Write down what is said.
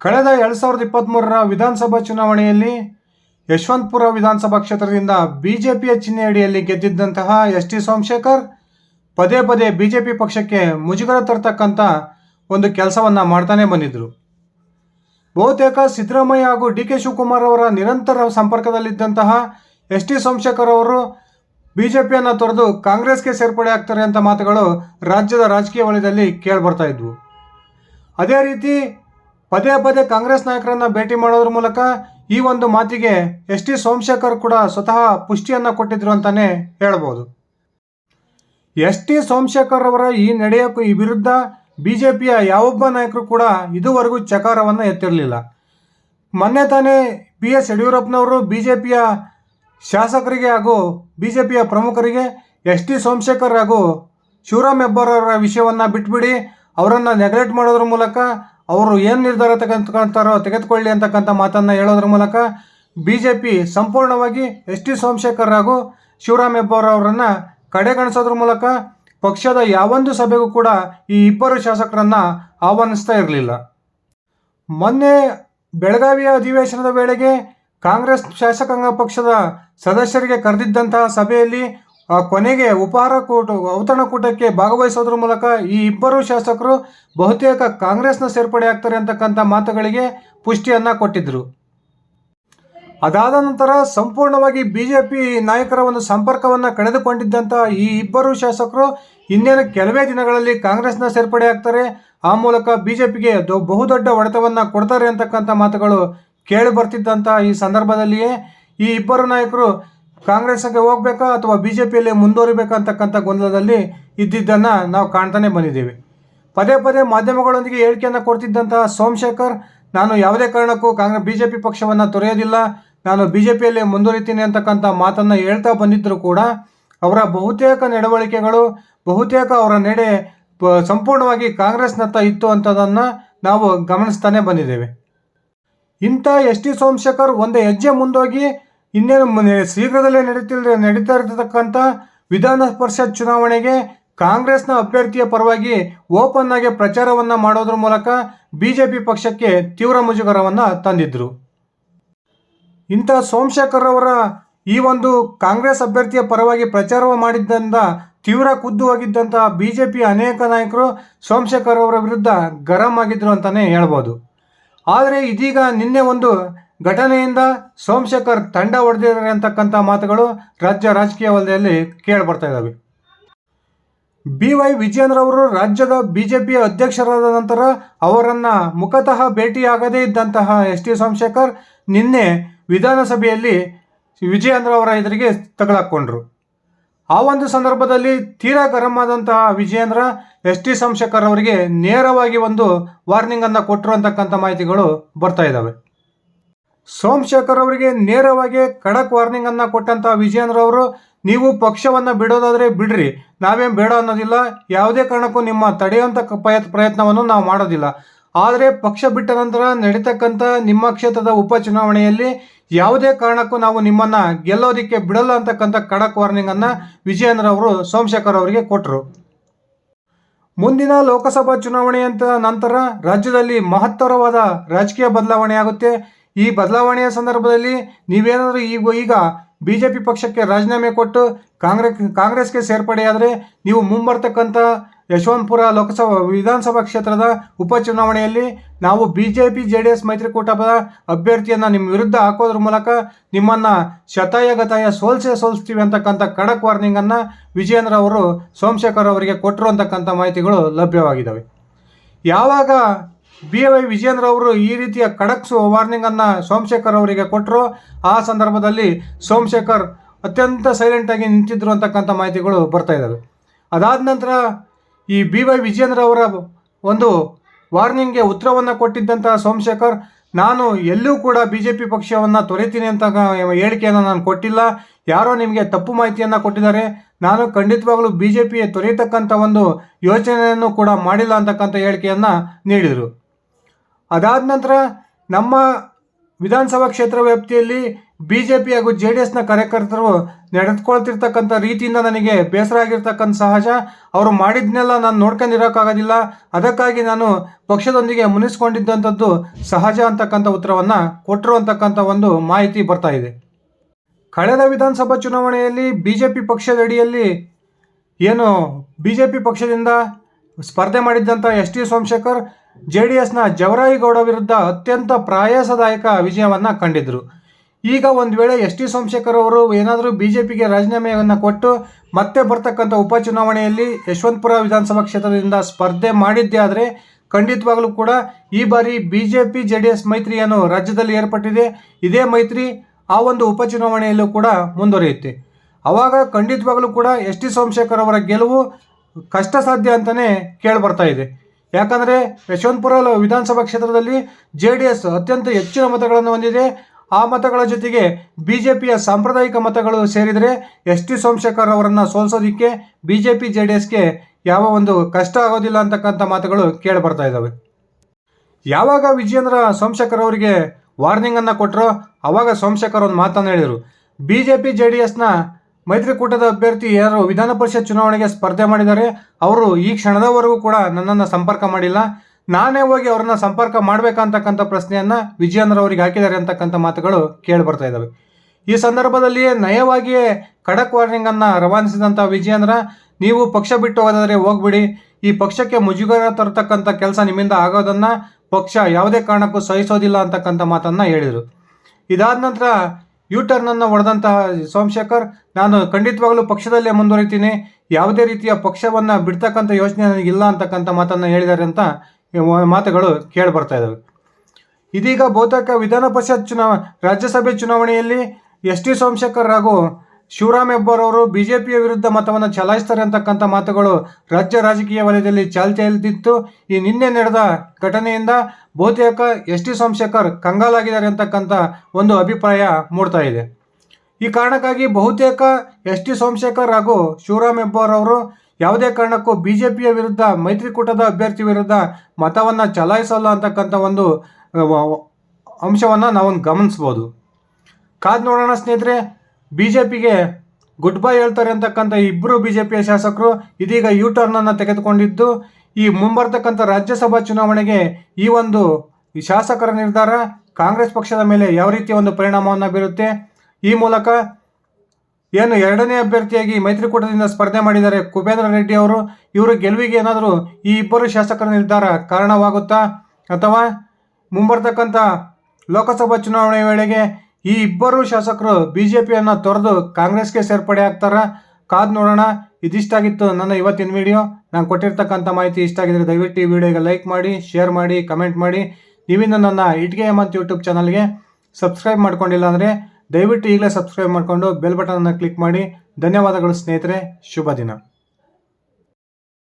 ಕಳೆದ ಎರಡು ಸಾವಿರದ ಇಪ್ಪತ್ತ್ಮೂರರ ವಿಧಾನಸಭಾ ಚುನಾವಣೆಯಲ್ಲಿ ಯಶವಂತಪುರ ವಿಧಾನಸಭಾ ಕ್ಷೇತ್ರದಿಂದ ಬಿ ಜೆ ಪಿಯ ಚಿಹ್ನೆಯಡಿಯಲ್ಲಿ ಗೆದ್ದಿದ್ದಂತಹ ಎಸ್ ಟಿ ಸೋಮಶೇಖರ್ ಪದೇ ಪದೇ ಬಿಜೆಪಿ ಪಕ್ಷಕ್ಕೆ ಮುಜುಗರ ತರ್ತಕ್ಕಂಥ ಒಂದು ಕೆಲಸವನ್ನು ಮಾಡ್ತಾನೆ ಬಂದಿದ್ದರು ಬಹುತೇಕ ಸಿದ್ದರಾಮಯ್ಯ ಹಾಗೂ ಡಿ ಕೆ ಶಿವಕುಮಾರ್ ಅವರ ನಿರಂತರ ಸಂಪರ್ಕದಲ್ಲಿದ್ದಂತಹ ಎಸ್ ಟಿ ಸೋಮಶೇಖರ್ ಅವರು ಬಿ ಜೆ ಪಿಯನ್ನು ತೊರೆದು ಕಾಂಗ್ರೆಸ್ಗೆ ಸೇರ್ಪಡೆ ಆಗ್ತಾರೆ ಅಂತ ಮಾತುಗಳು ರಾಜ್ಯದ ರಾಜಕೀಯ ವಲಯದಲ್ಲಿ ಕೇಳಿಬರ್ತಾ ಇದ್ವು. ಅದೇ ರೀತಿ ಪದೇ ಪದೇ ಕಾಂಗ್ರೆಸ್ ನಾಯಕರನ್ನ ಭೇಟಿ ಮಾಡೋದ್ರ ಮೂಲಕ ಈ ಒಂದು ಮಾತಿಗೆ ಎಸ್ ಟಿ ಸೋಮಶೇಖರ್ ಕೂಡ ಸ್ವತಃ ಪುಷ್ಟಿಯನ್ನು ಕೊಟ್ಟಿದ್ರು ಅಂತಾನೆ ಹೇಳ್ಬೋದು. ಎಸ್ ಟಿ ಸೋಮಶೇಖರ್ ಅವರ ಈ ನಡೆಯಕ್ಕೂ ಈ ವಿರುದ್ಧ ಬಿಜೆಪಿಯ ಯಾವೊಬ್ಬ ನಾಯಕರು ಕೂಡ ಇದುವರೆಗೂ ಚಕಾರವನ್ನು ಎತ್ತಿರಲಿಲ್ಲ. ಮೊನ್ನೆ ತಾನೇ ಬಿ ಎಸ್ ಯಡಿಯೂರಪ್ಪನವರು ಬಿಜೆಪಿಯ ಶಾಸಕರಿಗೆ ಹಾಗೂ ಬಿಜೆಪಿಯ ಪ್ರಮುಖರಿಗೆ ಎಸ್ ಟಿ ಸೋಮಶೇಖರ್ ಹಾಗೂ ಶಿವರಾಮ್ ಹೆಬ್ಬಾರ್ ಅವರ ವಿಷಯವನ್ನು ಬಿಟ್ಬಿಡಿ ಅವರನ್ನು ನೆಗ್ಲೆಕ್ಟ್ ಮಾಡೋದ್ರ ಮೂಲಕ ಅವರು ಏನು ನಿರ್ಧಾರ ತೆಗೆದುಕೊಳ್ತಾರೋ ತೆಗೆದುಕೊಳ್ಳಿ ಅಂತಕ್ಕಂಥ ಮಾತನ್ನು ಹೇಳೋದ್ರ ಮೂಲಕ ಬಿ ಜೆ ಪಿ ಸಂಪೂರ್ಣವಾಗಿ ಎಸ್ ಟಿ ಸೋಮಶೇಖರ್ ಹಾಗೂ ಶಿವರಾಮ್ ಹೆಬ್ಬಾರ್ ಅವರನ್ನು ಕಡೆಗಣಿಸೋದ್ರ ಮೂಲಕ ಪಕ್ಷದ ಯಾವೊಂದು ಸಭೆಗೂ ಕೂಡ ಈ ಇಬ್ಬರು ಶಾಸಕರನ್ನು ಆಹ್ವಾನಿಸ್ತಾ ಇರಲಿಲ್ಲ. ಮೊನ್ನೆ ಬೆಳಗಾವಿಯ ಅಧಿವೇಶನದ ವೇಳೆಗೆ ಕಾಂಗ್ರೆಸ್ ಶಾಸಕಾಂಗ ಪಕ್ಷದ ಸದಸ್ಯರಿಗೆ ಕರೆದಿದ್ದಂತಹ ಸಭೆಯಲ್ಲಿ ಕೊನೆಗೆ ಉಪಹಾರ ಕೂಟ ಔತಣಕೂಟಕ್ಕೆ ಭಾಗವಹಿಸೋದ್ರ ಮೂಲಕ ಈ ಇಬ್ಬರು ಶಾಸಕರು ಬಹುತೇಕ ಕಾಂಗ್ರೆಸ್ನ ಸೇರ್ಪಡೆ ಆಗ್ತಾರೆ ಅಂತಕ್ಕಂಥ ಮಾತುಗಳಿಗೆ ಪುಷ್ಟಿಯನ್ನು ಕೊಟ್ಟಿದ್ದರು ಅದಾದ ನಂತರ ಸಂಪೂರ್ಣವಾಗಿ ಬಿ ಜೆ ಪಿ ನಾಯಕರ ಒಂದು ಸಂಪರ್ಕವನ್ನು ಕಳೆದುಕೊಂಡಿದ್ದಂಥ ಈ ಇಬ್ಬರು ಶಾಸಕರು ಇನ್ನೇನು ಕೆಲವೇ ದಿನಗಳಲ್ಲಿ ಕಾಂಗ್ರೆಸ್ನ ಸೇರ್ಪಡೆ ಆಗ್ತಾರೆ, ಆ ಮೂಲಕ ಬಿ ಜೆ ಪಿಗೆ ಬಹುದೊಡ್ಡ ಹೊಡೆತವನ್ನು ಕೊಡ್ತಾರೆ ಅಂತಕ್ಕಂಥ ಮಾತುಗಳು ಕೇಳಿ ಬರ್ತಿದ್ದಂಥ ಈ ಸಂದರ್ಭದಲ್ಲಿಯೇ ಈ ಇಬ್ಬರು ನಾಯಕರು ಕಾಂಗ್ರೆಸ್ಗೆ ಹೋಗ್ಬೇಕಾ ಅಥವಾ ಬಿ ಜೆ ಪಿಯಲ್ಲಿ ಮುಂದುವರಿಬೇಕಂತಕ್ಕಂಥ ಗೊಂದಲದಲ್ಲಿ ಇದ್ದಿದ್ದನ್ನು ನಾವು ಕಾಣ್ತಾನೆ ಬಂದಿದ್ದೀವಿ. ಪದೇ ಪದೇ ಮಾಧ್ಯಮಗಳೊಂದಿಗೆ ಹೇಳಿಕೆಯನ್ನು ಕೊಡ್ತಿದ್ದಂತಹ ಸೋಮಶೇಖರ್, ನಾನು ಯಾವುದೇ ಕಾರಣಕ್ಕೂ ಕಾಂಗ್ರೆಸ್ ಬಿ ಜೆ ಪಿ ಪಕ್ಷವನ್ನು ತೊರೆಯೋದಿಲ್ಲ. ನಾನು ಬಿ ಜೆ ಪಿಯಲ್ಲಿ ಮುಂದುವರಿತೀನಿ ಅಂತಕ್ಕಂಥ ಮಾತನ್ನು ಹೇಳ್ತಾ ಬಂದಿದ್ದರೂ ಕೂಡ ಅವರ ಬಹುತೇಕ ನಡವಳಿಕೆಗಳು, ಬಹುತೇಕ ಅವರ ನಡೆ ಸಂಪೂರ್ಣವಾಗಿ ಕಾಂಗ್ರೆಸ್ನತ್ತ ಇತ್ತು ಅಂತದನ್ನು ನಾವು ಗಮನಿಸ್ತಾನೆ ಬಂದಿದ್ದೇವೆ. ಇಂಥ ಎಸ್ ಟಿ ಸೋಮಶೇಖರ್ ಒಂದು ಹೆಜ್ಜೆ ಮುಂದೋಗಿ ಇನ್ನೇನು ಶೀಘ್ರದಲ್ಲೇ ನಡೀತಿಲ್ಲ ನಡೀತಾ ಇರತಕ್ಕಂಥ ವಿಧಾನ ಪರಿಷತ್ ಚುನಾವಣೆಗೆ ಕಾಂಗ್ರೆಸ್ನ ಅಭ್ಯರ್ಥಿಯ ಪರವಾಗಿ ಓಪನ್ ಆಗಿ ಪ್ರಚಾರವನ್ನು ಮಾಡೋದ್ರ ಮೂಲಕ ಬಿಜೆಪಿ ಪಿ ಪಕ್ಷಕ್ಕೆ ತೀವ್ರ ಮುಜುಗರವನ್ನು ತಂದಿದ್ರು. ಇಂಥ ಸೋಮಶೇಖರ್ ಅವರ ಈ ಒಂದು ಕಾಂಗ್ರೆಸ್ ಅಭ್ಯರ್ಥಿಯ ಪರವಾಗಿ ಪ್ರಚಾರ ಮಾಡಿದ್ದರಿಂದ ತೀವ್ರ ಖುದ್ದು ಹೋಗಿದ್ದಂತಹ ಬಿ ಜೆ ಪಿಯ ಅನೇಕ ನಾಯಕರು ಸೋಮಶೇಖರ್ ಅವರ ವಿರುದ್ಧ ಗರಂ ಆಗಿದ್ರು ಅಂತಲೇ ಹೇಳ್ಬೋದು. ಆದರೆ ಇದೀಗ ನಿನ್ನೆ ಒಂದು ಘಟನೆಯಿಂದ ಸೋಮಶೇಖರ್ ತಂಡ ಹೊಡೆದಿದ್ದಾರೆ ಅಂತಕ್ಕಂಥ ಮಾತುಗಳು ರಾಜ್ಯ ರಾಜಕೀಯ ವಲಯದಲ್ಲಿ ಕೇಳಿಬರ್ತಾ ಇದ್ದಾವೆ. ಬಿ ವೈ ವಿಜಯೇಂದ್ರ ಅವರು ರಾಜ್ಯದ ಪಿ ಅಧ್ಯಕ್ಷರಾದ ನಂತರ ಅವರನ್ನು ಮುಖತಃ ಭೇಟಿಯಾಗದೇ ಇದ್ದಂತಹ ಎಸ್ ಟಿ ಸೋಮಶೇಖರ್ ನಿನ್ನೆ ವಿಧಾನಸಭೆಯಲ್ಲಿ ವಿಜಯೇಂದ್ರ ಅವರ ಎದುರಿಗೆ ತಗಲಾಕೊಂಡ್ರು. ಆ ಒಂದು ಸಂದರ್ಭದಲ್ಲಿ ತೀರಾ ಗರಂ ಆದಂತಹ ವಿಜಯೇಂದ್ರ ಎಸ್ ಟಿ ಸೋಮಶೇಖರ್ ಅವರಿಗೆ ನೇರವಾಗಿ ಒಂದು ವಾರ್ನಿಂಗನ್ನು ಕೊಟ್ಟರು ಅಂತಕ್ಕಂಥ ಮಾಹಿತಿಗಳು ಬರ್ತಾ ಇದ್ದಾವೆ. ಸೋಮಶೇಖರ್ ಅವರಿಗೆ ನೇರವಾಗಿ ಖಡಕ್ ವಾರ್ನಿಂಗ್ ಅನ್ನ ಕೊಟ್ಟಂತ ವಿಜಯೇಂದ್ರ ಅವರು, ನೀವು ಪಕ್ಷವನ್ನು ಬಿಡೋದಾದ್ರೆ ಬಿಡ್ರಿ, ನಾವೇನು ಬೇಡ ಅನ್ನೋದಿಲ್ಲ, ಯಾವುದೇ ಕಾರಣಕ್ಕೂ ನಿಮ್ಮ ತಡೆಯುವಂಥ ಪ್ರಯತ್ನವನ್ನು ನಾವು ಮಾಡೋದಿಲ್ಲ. ಆದರೆ ಪಕ್ಷ ಬಿಟ್ಟ ನಂತರ ನಡೀತಕ್ಕಂಥ ನಿಮ್ಮ ಕ್ಷೇತ್ರದ ಉಪಚುನಾವಣೆಯಲ್ಲಿ ಯಾವುದೇ ಕಾರಣಕ್ಕೂ ನಾವು ನಿಮ್ಮನ್ನ ಗೆಲ್ಲೋದಕ್ಕೆ ಬಿಡಲ್ಲ ಅಂತಕ್ಕಂಥ ಖಡಕ್ ವಾರ್ನಿಂಗ್ ಅನ್ನ ವಿಜಯೇಂದ್ರ ಅವರು ಸೋಮಶೇಖರ್ ಅವರಿಗೆ ಕೊಟ್ಟರು ಮುಂದಿನ ಲೋಕಸಭಾ ಚುನಾವಣೆಯಂತ ನಂತರ ರಾಜ್ಯದಲ್ಲಿ ಮಹತ್ತರವಾದ ರಾಜಕೀಯ ಬದಲಾವಣೆ ಆಗುತ್ತೆ. ಈ ಬದಲಾವಣೆಯ ಸಂದರ್ಭದಲ್ಲಿ ನೀವೇನಾದರೂ ಈಗ ಈಗ ಬಿ ಜೆ ಪಿ ಪಕ್ಷಕ್ಕೆ ರಾಜೀನಾಮೆ ಕೊಟ್ಟು ಕಾಂಗ್ರೆಸ್, ಕಾಂಗ್ರೆಸ್ಗೆ ಸೇರ್ಪಡೆಯಾದರೆ ನೀವು ಮುಂಬರ್ತಕ್ಕಂಥ ಯಶವಂತಪುರ ಲೋಕಸಭಾ, ವಿಧಾನಸಭಾ ಕ್ಷೇತ್ರದ ಉಪಚುನಾವಣೆಯಲ್ಲಿ ನಾವು B J P J D S ಮೈತ್ರಿಕೂಟದ ಅಭ್ಯರ್ಥಿಯನ್ನು ನಿಮ್ಮ ವಿರುದ್ಧ ಹಾಕೋದ್ರ ಮೂಲಕ ನಿಮ್ಮನ್ನು ಶತಾಯಗತಾಯ ಸೋಲ್ಸೇ ಸೋಲಿಸ್ತೀವಿ ಅಂತಕ್ಕಂಥ ಖಡಕ್ ವಾರ್ನಿಂಗನ್ನು ವಿಜಯೇಂದ್ರ ಅವರು, ಸೋಮಶೇಖರ್ ಅವರಿಗೆ ಕೊಟ್ಟರು ಅಂತಕ್ಕಂಥ ಮಾಹಿತಿಗಳು ಲಭ್ಯವಾಗಿದ್ದಾವೆ ಯಾವಾಗ ಬಿ ವೈ ವಿಜೇಂದ್ರ ಅವರು ಈ ರೀತಿಯ ಖಡಕ್ ವಾರ್ನಿಂಗ್ ವಾರ್ನಿಂಗನ್ನು ಸೋಮಶೇಖರ್ ಅವರಿಗೆ ಕೊಟ್ಟರು ಆ ಸಂದರ್ಭದಲ್ಲಿ ಸೋಮಶೇಖರ್ ಅತ್ಯಂತ ಸೈಲೆಂಟಾಗಿ ನಿಂತಿದ್ರು ಅಂತಕ್ಕಂಥ ಮಾಹಿತಿಗಳು ಬರ್ತಾ ಇದ್ದಾವೆ ಅದಾದ ನಂತರ ಈ ಬಿ ವೈ ವಿಜೇಂದ್ರ ಅವರ ಒಂದು ವಾರ್ನಿಂಗ್ಗೆ ಉತ್ತರವನ್ನು ಕೊಟ್ಟಿದ್ದಂತಹ ಸೋಮಶೇಖರ್, ನಾನು ಎಲ್ಲೂ ಕೂಡ ಬಿ ಜೆ ಪಿ ಪಕ್ಷವನ್ನು ತೊರೆತೀನಿ ಅಂತ ಹೇಳಿಕೆಯನ್ನು ನಾನು ಕೊಟ್ಟಿಲ್ಲ. ಯಾರೋ ನಿಮಗೆ ತಪ್ಪು ಮಾಹಿತಿಯನ್ನು ಕೊಟ್ಟಿದ್ದಾರೆ. ನಾನು ಖಂಡಿತವಾಗಲೂ ಬಿ ಜೆ ಪಿ ತೊರೆಯತಕ್ಕಂಥ ಒಂದು ಯೋಚನೆಯನ್ನು ಕೂಡ ಮಾಡಿಲ್ಲ ಅಂತಕ್ಕಂಥ ಹೇಳಿಕೆಯನ್ನು ನೀಡಿದರು. ಅದಾದ ನಂತರ ನಮ್ಮ ವಿಧಾನಸಭಾ ಕ್ಷೇತ್ರ ವ್ಯಾಪ್ತಿಯಲ್ಲಿ ಬಿ ಜೆ ಪಿ ಹಾಗೂ ಜೆ ಡಿ ಎಸ್ನ ಕಾರ್ಯಕರ್ತರು ನಡೆದುಕೊಳ್ತಿರ್ತಕ್ಕಂಥ ರೀತಿಯಿಂದ ನನಗೆ ಬೇಸರ ಆಗಿರ್ತಕ್ಕಂಥ ಸಹಜ. ಅವರು ಮಾಡಿದ್ನೆಲ್ಲ ನಾನು ನೋಡ್ಕೊಂಡಿರೋಕ್ಕಾಗೋದಿಲ್ಲ ಅದಕ್ಕಾಗಿ ನಾನು ಪಕ್ಷದೊಂದಿಗೆ ಮುನಿಸ್ಕೊಂಡಿದ್ದಂಥದ್ದು ಸಹಜ ಅಂತಕ್ಕಂಥ ಉತ್ತರವನ್ನು ಕೊಟ್ಟರು ಅಂತಕ್ಕಂಥ ಒಂದು ಮಾಹಿತಿ ಬರ್ತಾ ಇದೆ. ಕಳೆದ ವಿಧಾನಸಭಾ ಚುನಾವಣೆಯಲ್ಲಿ ಬಿ ಜೆ ಪಿ ಪಕ್ಷದ ಅಡಿಯಲ್ಲಿ ಏನು ಬಿ ಜೆ ಪಿ ಪಕ್ಷದಿಂದ ಸ್ಪರ್ಧೆ ಮಾಡಿದ್ದಂಥ S T Somashekar J D ಎಸ್ನ ಜವರಾಯಿಗೌಡ ವಿರುದ್ಧ ಅತ್ಯಂತ ಪ್ರಯಾಸದಾಯಕ ವಿಜಯವನ್ನು ಕಂಡಿದ್ದರು ಈಗ ಒಂದು ವೇಳೆ ಎಸ್ ಟಿ ಸೋಮಶೇಖರ್ ಅವರು ಏನಾದರೂ ಬಿ ಜೆ ಪಿಗೆ ರಾಜೀನಾಮೆಯನ್ನು ಕೊಟ್ಟು ಮತ್ತೆ ಬರ್ತಕ್ಕಂಥ ಉಪಚುನಾವಣೆಯಲ್ಲಿ ಯಶವಂತಪುರ ವಿಧಾನಸಭಾ ಕ್ಷೇತ್ರದಿಂದ ಸ್ಪರ್ಧೆ ಮಾಡಿದ್ದೇ ಆದರೆ ಖಂಡಿತವಾಗಲೂ ಕೂಡ ಈ ಬಾರಿ B J P J D S ಮೈತ್ರಿಯನ್ನು ರಾಜ್ಯದಲ್ಲಿ ಏರ್ಪಟ್ಟಿದೆ. ಇದೇ ಮೈತ್ರಿ ಆ ಒಂದು ಉಪಚುನಾವಣೆಯಲ್ಲೂ ಕೂಡ ಮುಂದುವರಿಯುತ್ತೆ. ಆವಾಗ ಖಂಡಿತವಾಗಲೂ ಕೂಡ ಎಸ್ ಟಿ ಸೋಮಶೇಖರ್ ಅವರ ಗೆಲುವು ಕಷ್ಟ ಸಾಧ್ಯ ಅಂತಲೇ ಕೇಳಿ ಬರ್ತಾ ಇದೆ. ಯಾಕಂದರೆ ಯಶವಂತಪುರ ವಿಧಾನಸಭಾ ಕ್ಷೇತ್ರದಲ್ಲಿ ಜೆ ಡಿ ಎಸ್ ಅತ್ಯಂತ ಹೆಚ್ಚಿನ ಮತಗಳನ್ನು ಹೊಂದಿದೆ. ಆ ಮತಗಳ ಜೊತೆಗೆ ಬಿ ಜೆ ಪಿಯ ಸಾಂಪ್ರದಾಯಿಕ ಮತಗಳು ಸೇರಿದರೆ ಎಸ್ ಟಿ ಸೋಮಶೇಖರ್ ಅವರನ್ನು ಸೋಲಿಸೋದಕ್ಕೆ B J P J D ಎಸ್ಗೆ ಯಾವ ಒಂದು ಕಷ್ಟ ಆಗೋದಿಲ್ಲ ಅಂತಕ್ಕಂಥ ಮಾತುಗಳು ಕೇಳಿ ಬರ್ತಾ ಇದ್ದಾವೆ. ಯಾವಾಗ ವಿಜಯೇಂದ್ರ ಸೋಮಶೇಖರ್ ಅವರಿಗೆ ವಾರ್ನಿಂಗನ್ನು ಕೊಟ್ಟರೋ ಆವಾಗ ಸೋಮಶೇಖರ್ ಒಂದು ಮಾತನ್ನು ಹೇಳಿದರು. B J P J D ಎಸ್ನ ಮೈತ್ರಿಕೂಟದ ಅಭ್ಯರ್ಥಿ ಯಾರು? ವಿಧಾನ ಪರಿಷತ್ ಚುನಾವಣೆಗೆ ಸ್ಪರ್ಧೆ ಮಾಡಿದ್ದಾರೆ. ಅವರು ಈ ಕ್ಷಣದವರೆಗೂ ಕೂಡ ನನ್ನನ್ನು ಸಂಪರ್ಕ ಮಾಡಿಲ್ಲ. ನಾನೇ ಹೋಗಿ ಅವರನ್ನ ಸಂಪರ್ಕ ಮಾಡಬೇಕಂತಕ್ಕಂಥ ಪ್ರಶ್ನೆಯನ್ನು ವಿಜಯೇಂದ್ರ ಅವರಿಗೆ ಹಾಕಿದ್ದಾರೆ ಅಂತಕ್ಕಂಥ ಮಾತುಗಳು ಕೇಳಿ ಬರ್ತಾ ಇದ್ದಾವೆ ಈ ಸಂದರ್ಭದಲ್ಲಿಯೇ ನಯವಾಗಿಯೇ ಖಡಕ್ ವಾರ್ನಿಂಗನ್ನು ರವಾನಿಸಿದಂಥ ವಿಜಯೇಂದ್ರ ನೀವು ಪಕ್ಷ ಬಿಟ್ಟು ಹೋಗೋದಾದರೆ ಹೋಗ್ಬಿಡಿ. ಈ ಪಕ್ಷಕ್ಕೆ ಮುಜುಗರ ತರತಕ್ಕಂಥ ಕೆಲಸ ನಿಮ್ಮಿಂದ ಆಗೋದನ್ನು ಪಕ್ಷ ಯಾವುದೇ ಕಾರಣಕ್ಕೂ ಸಹಿಸೋದಿಲ್ಲ ಅಂತಕ್ಕಂಥ ಮಾತನ್ನು ಹೇಳಿದರು. ಇದಾದ ನಂತರ ಯೂ ಟರ್ನನ್ನು ಹೊಡೆದಂತಹ ಸೋಮಶೇಖರ್, ನಾನು ಖಂಡಿತವಾಗಲೂ ಪಕ್ಷದಲ್ಲೇ ಮುಂದುವರಿತೀನಿ. ಯಾವುದೇ ರೀತಿಯ ಪಕ್ಷವನ್ನು ಬಿಡ್ತಕ್ಕಂಥ ಯೋಚನೆ ನನಗಿಲ್ಲ ಅಂತಕ್ಕಂಥ ಮಾತನ್ನು ಹೇಳಿದ್ದಾರೆ ಅಂತ ಮಾತುಗಳು ಕೇಳಿ ಬರ್ತಾ ಇದ್ದಾವೆ ಇದೀಗ ಬಹುತೇಕ ವಿಧಾನ ಪರಿಷತ್ ಚುನಾವ, ರಾಜ್ಯಸಭೆ ಚುನಾವಣೆಯಲ್ಲಿ ಎಸ್ ಟಿ ಸೋಮಶೇಖರ್ ಹಾಗೂ ಶಿವರಾಮ್ ಹೆಬ್ಬಾರವರು ಬಿ ಜೆ ಪಿಯ ವಿರುದ್ಧ ಮತವನ್ನು ಚಲಾಯಿಸ್ತಾರೆ ಅಂತಕ್ಕಂಥ ಮಾತುಗಳು ರಾಜ್ಯ ರಾಜಕೀಯ ವಲಯದಲ್ಲಿ ಚಾಲ್ತಿಯಲ್ಲಿದ್ದಿತ್ತು ಈ ನಿನ್ನೆ ನಡೆದ ಘಟನೆಯಿಂದ ಬಹುತೇಕ ಎಸ್ ಟಿ ಸೋಮಶೇಖರ್ ಕಂಗಾಲಾಗಿದ್ದಾರೆ ಅಂತಕ್ಕಂಥ ಒಂದು ಅಭಿಪ್ರಾಯ ಮೂಡ್ತಾ ಇದೆ. ಈ ಕಾರಣಕ್ಕಾಗಿ ಬಹುತೇಕ ಎಸ್ ಟಿ ಸೋಮಶೇಖರ್ ಹಾಗೂ ಶಿವರಾಮ್ ಹೆಬ್ಬಾರವರು ಯಾವುದೇ ಕಾರಣಕ್ಕೂ ಬಿ ಜೆ ಪಿಯ ವಿರುದ್ಧ, ಮೈತ್ರಿಕೂಟದ ಅಭ್ಯರ್ಥಿ ವಿರುದ್ಧ ಮತವನ್ನು ಚಲಾಯಿಸಲ್ಲ ಅಂತಕ್ಕಂಥ ಒಂದು ಅಂಶವನ್ನು ನಾವು ಗಮನಿಸ್ಬೋದು. ಕಾದು ನೋಡೋಣ ಸ್ನೇಹಿತರೆ ಬಿ ಜೆ ಪಿಗೆ ಗುಡ್ ಬೈ ಹೇಳ್ತಾರೆ ಅಂತಕ್ಕಂಥ ಇಬ್ಬರು ಬಿ ಜೆ ಪಿಯ ಶಾಸಕರು ಇದೀಗ ಯೂ ಟರ್ನನ್ನು ತೆಗೆದುಕೊಂಡಿದ್ದು, ಈ ಮುಂಬರ್ತಕ್ಕಂಥ ರಾಜ್ಯಸಭಾ ಚುನಾವಣೆಗೆ ಈ ಒಂದು ಶಾಸಕರ ನಿರ್ಧಾರ ಕಾಂಗ್ರೆಸ್ ಪಕ್ಷದ ಮೇಲೆ ಯಾವ ರೀತಿಯ ಒಂದು ಪರಿಣಾಮವನ್ನು ಬೀರುತ್ತೆ? ಈ ಮೂಲಕ ಏನು ಎರಡನೇ ಅಭ್ಯರ್ಥಿಯಾಗಿ ಮೈತ್ರಿಕೂಟದಿಂದ ಸ್ಪರ್ಧೆ ಮಾಡಿದ್ದಾರೆ ಕುಬೇಂದ್ರ ರೆಡ್ಡಿ ಅವರು. ಇವರು ಗೆಲುವಿಗೆ ಏನಾದರೂ ಈ ಇಬ್ಬರು ಶಾಸಕರ ನಿರ್ಧಾರ ಕಾರಣವಾಗುತ್ತಾ ಅಥವಾ ಮುಂಬರ್ತಕ್ಕಂಥ ಲೋಕಸಭಾ ಚುನಾವಣೆ ವೇಳೆಗೆ ಈ ಇಬ್ಬರು ಶಾಸಕರು ಬಿ ಜೆ ಪಿಯನ್ನು ತೊರೆದು ಕಾಂಗ್ರೆಸ್ಗೆ ಸೇರ್ಪಡೆ ಆಗ್ತಾರೆ? ಕಾದು ನೋಡೋಣ. ಇದಿಷ್ಟಾಗಿತ್ತು ನನ್ನ ಇವತ್ತಿನ ವಿಡಿಯೋ. ನಾನು ಕೊಟ್ಟಿರ್ತಕ್ಕಂಥ ಮಾಹಿತಿ ಇಷ್ಟ ಆಗಿದ್ರೆ ದಯವಿಟ್ಟು ಈ ವಿಡಿಯೋಗೆ ಲೈಕ್ ಮಾಡಿ, ಶೇರ್ ಮಾಡಿ, ಕಮೆಂಟ್ ಮಾಡಿ. ನೀವಿಂದ ನನ್ನ ಇಟ್ಗೆ ಹೇಮಂತ್ ಯೂಟ್ಯೂಬ್ ಚಾನಲ್ಗೆ ಸಬ್ಸ್ಕ್ರೈಬ್ ಮಾಡ್ಕೊಂಡಿಲ್ಲ ಅಂದರೆ ದಯವಿಟ್ಟು ಈಗಲೇ ಸಬ್ಸ್ಕ್ರೈಬ್ ಮಾಡಿಕೊಂಡು ಬೆಲ್ ಬಟನನ್ನು ಕ್ಲಿಕ್ ಮಾಡಿ. ಧನ್ಯವಾದಗಳು ಸ್ನೇಹಿತರೆ. ಶುಭ ದಿನ.